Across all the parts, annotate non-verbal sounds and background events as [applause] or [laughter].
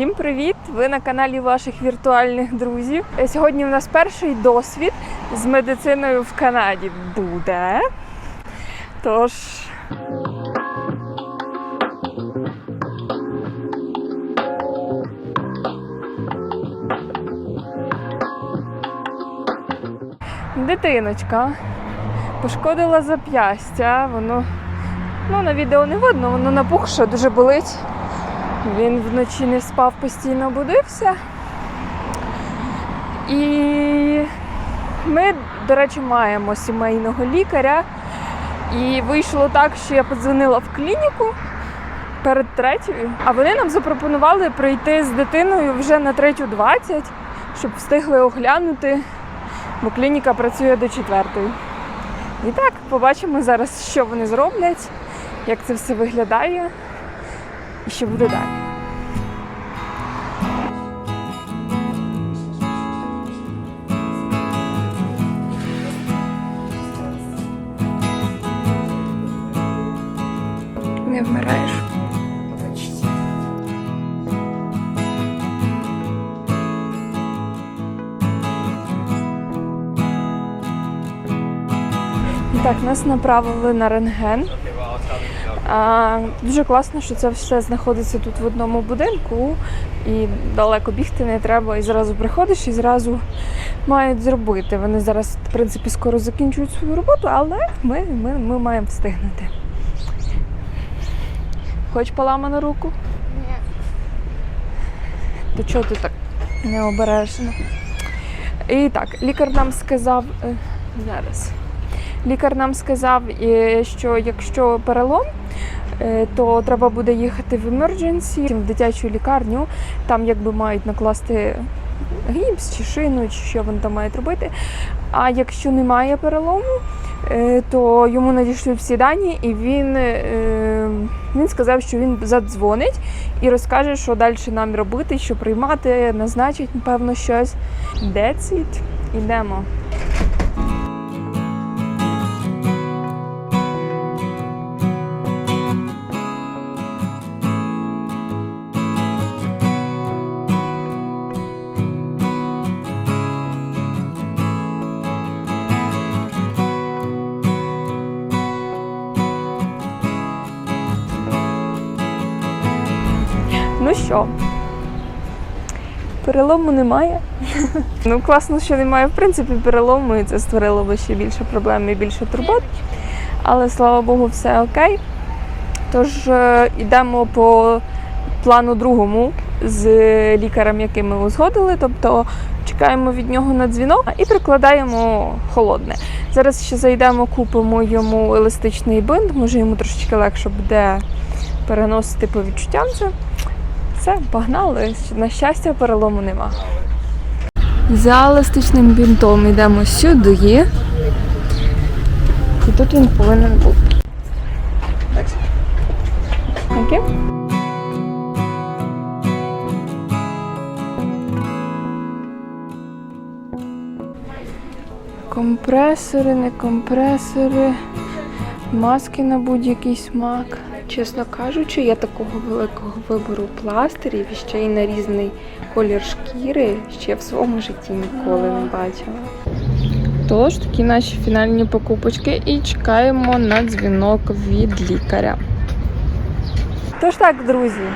Всім привіт! Ви на каналі ваших віртуальних друзів. Е, Сьогодні у нас перший досвід з медициною в Канаді буде. Тож. Дитиночка пошкодила зап'ястя, воно ну, на відео не видно, воно напухше, дуже болить. Він вночі не спав, постійно будився. І ми, до речі, маємо сімейного лікаря. І вийшло так, що я подзвонила в клініку перед третьою, а вони нам запропонували прийти з дитиною вже на третю 20, щоб встигли оглянути, бо клініка працює до четвертої. І так, побачимо зараз, що вони зроблять, як це все виглядає і що буде далі. Не вмираєш. Так, нас направили на рентген. А, дуже класно, що це все знаходиться тут в одному будинку, і далеко бігти не треба. І зразу приходиш і зразу мають зробити. Вони зараз, в принципі, скоро закінчують свою роботу, але ми, ми, ми маємо встигнути. Хоч поламану руку? Ні. То чого ти так необережно? І так, лікар нам сказав е, зараз. Лікар нам сказав, е, що якщо перелом, е, то треба буде їхати в емердженсі, в дитячу лікарню. Там якби мають накласти гіпс чи шину, чи що вони там мають робити. А якщо немає перелому, е, то йому надійшли всі дані, і він, е, він сказав, що він задзвонить і розкаже, що далі нам робити, що приймати, назначить, напевно, щось. It. Ідемо. Ну що, перелому немає. [laughs] Ну, класно, що немає, в принципі, перелому, і це створило би ще більше проблем і більше турбот. Але слава Богу, все окей. Тож е, йдемо по плану другому з лікарем, яким ми узгодили. Тобто чекаємо від нього на дзвінок і прикладаємо холодне. Зараз ще зайдемо, купимо йому еластичний бинт, може йому трошечки легше буде переносити по відчуттям це. Все, погнали. На щастя, перелому нема. За еластичним бінтом йдемо сюди. І тут він повинен бути. Окей? Компресори, не компресори, маски на будь-який смак. Чесно кажучи, я такого великого вибору пластирів і ще й на різний колір шкіри ще в своєму житті ніколи не бачила. Тож такі наші фінальні покупочки і чекаємо на дзвінок від лікаря. Тож так, друзі,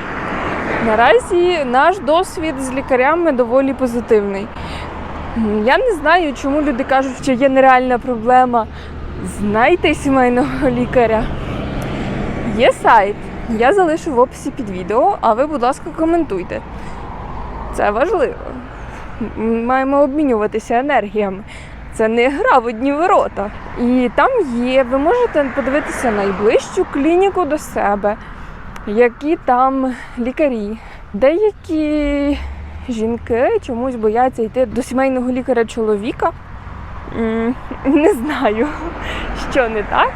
наразі наш досвід з лікарями доволі позитивний. Я не знаю, чому люди кажуть, що є нереальна проблема знайти сімейного лікаря. Є сайт, я залишу в описі під відео, а ви, будь ласка, коментуйте. Це важливо. Ми маємо обмінюватися енергіями. Це не гра в одні ворота. І там є, ви можете подивитися найближчу клініку до себе, які там лікарі. Деякі жінки чомусь бояться йти до сімейного лікаря чоловіка. Не знаю, [laughs] що не так.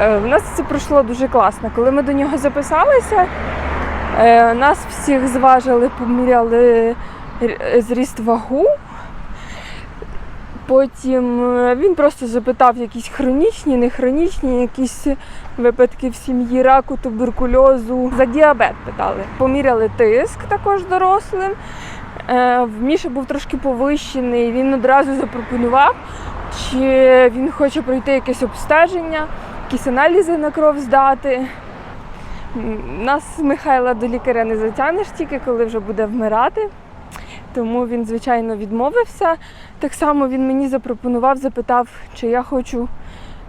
Е, В нас це пройшло дуже класно. Коли ми до нього записалися, е, нас всіх зважили, поміряли зріст вагу. Потім е, він просто запитав якісь хронічні, не хронічні, якісь випадки в сім'ї раку, туберкульозу. За діабет питали. Поміряли тиск також дорослим. В Міші був трошки повищений. Він одразу запропонував, чи він хоче пройти якесь обстеження, якісь аналізи на кров здати. Нас Михайла до лікаря не затягнеш тільки коли вже буде вмирати. Тому він, звичайно, відмовився. Так само він мені запропонував, запитав, чи я хочу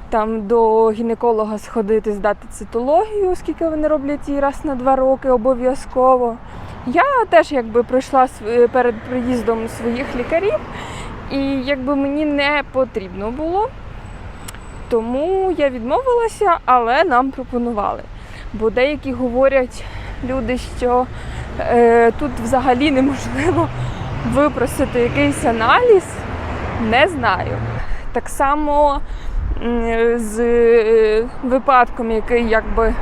там до гінеколога сходити, здати цитологію, оскільки вони роблять її раз на два роки обов'язково. Я теж якби пройшла перед приїздом своїх лікарів, і якби мені не потрібно було. Тому я відмовилася, але нам пропонували. Бо деякі говорять люди, що е, тут взагалі неможливо випросити якийсь аналіз, не знаю. Так само з е, випадком, який якби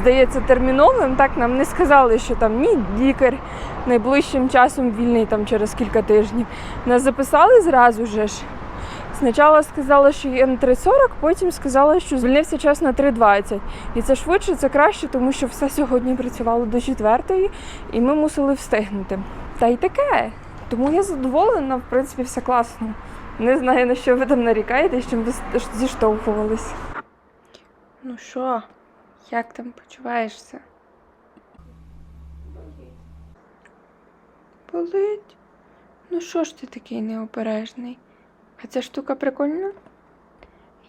здається терміновим, так нам не сказали, що там ні лікар найближчим часом вільний там через кілька тижнів. Нас записали зразу же ж. Спочатку сказали, що є на 3.40, потім сказали, що звільнився час на 3.20. І це швидше, це краще, тому що все сьогодні працювало до 4 і ми мусили встигнути. Та й таке. Тому я задоволена, в принципі, все класно. Не знаю, на що ви там нарікаєте, з чим ви з- зіштовхувались. Ну що, як там почуваєшся? Болить? Ну що ж ти такий необережний? А ця штука прикольна?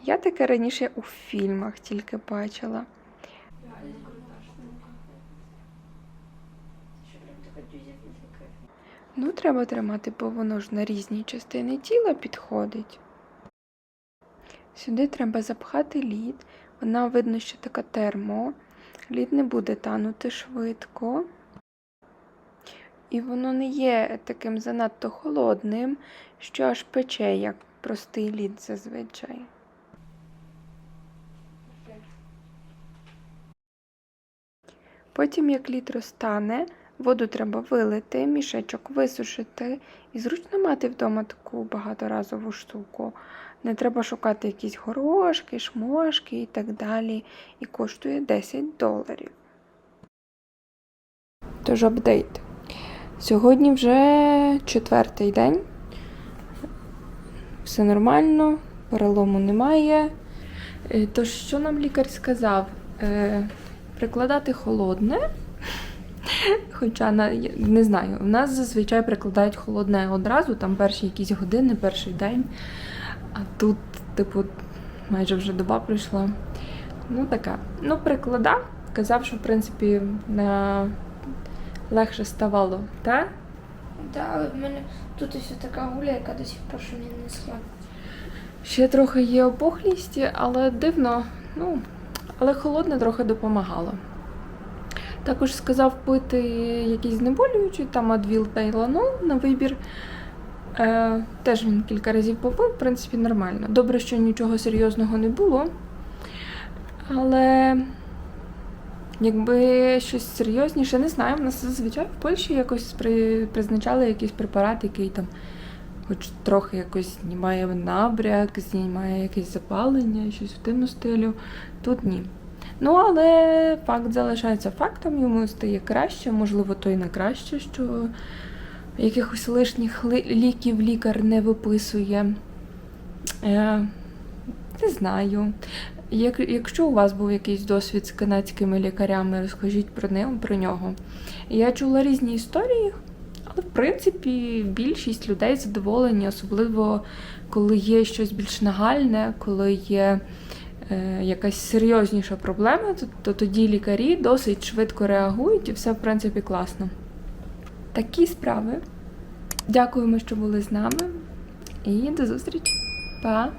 Я таке раніше у фільмах тільки бачила. Ну, треба тримати, бо воно ж на різні частини тіла підходить. Сюди треба запхати лід. Вона видно, що така термо. Лід не буде танути швидко. І воно не є таким занадто холодним, що аж пече, як простий лід зазвичай. Потім, як лід розтане, воду треба вилити, мішечок висушити. І зручно мати вдома таку багаторазову штуку. Не треба шукати якісь горошки, шмошки і так далі. І коштує 10 доларів. Тож апдейт. Сьогодні вже четвертий день. Все нормально, перелому немає. Е, Тож, що нам лікар сказав? Е, Прикладати холодне. [laughs] Хоча не знаю, в нас зазвичай прикладають холодне одразу, там перші якісь години, перший день. А тут, типу, майже вже доба пройшла. Ну, така. Ну, прикладав, казав, що в принципі на... легше ставало, так? Да, але в мене тут ось така гуля, яка до сих пор що мені не схватить. Ще трохи є опухлість, але дивно, ну, але холодне трохи допомагало. Також сказав пити якісь знеболюючі, там адвіл та іланол на вибір. Е, теж він кілька разів попив, в принципі, нормально. Добре, що нічого серйозного не було. Але якби щось серйозніше, не знаю. В нас зазвичай в Польщі якось при, призначали якийсь препарат, який там хоч трохи якось знімає набряк, знімає якесь запалення, щось в тим стилю. Тут ні. Ну, але факт залишається фактом, йому стає краще, можливо, то й на краще, що якихось лишніх ли- ліків лікар не виписує. Не знаю. Як, якщо у вас був якийсь досвід з канадськими лікарями, розкажіть про, не, про нього. Я чула різні історії, але в принципі більшість людей задоволені, особливо коли є щось більш нагальне, коли є е, якась серйозніша проблема, то, то тоді лікарі досить швидко реагують і все в принципі класно. Такі справи. Дякуємо, що були з нами. І до зустрічі. Па!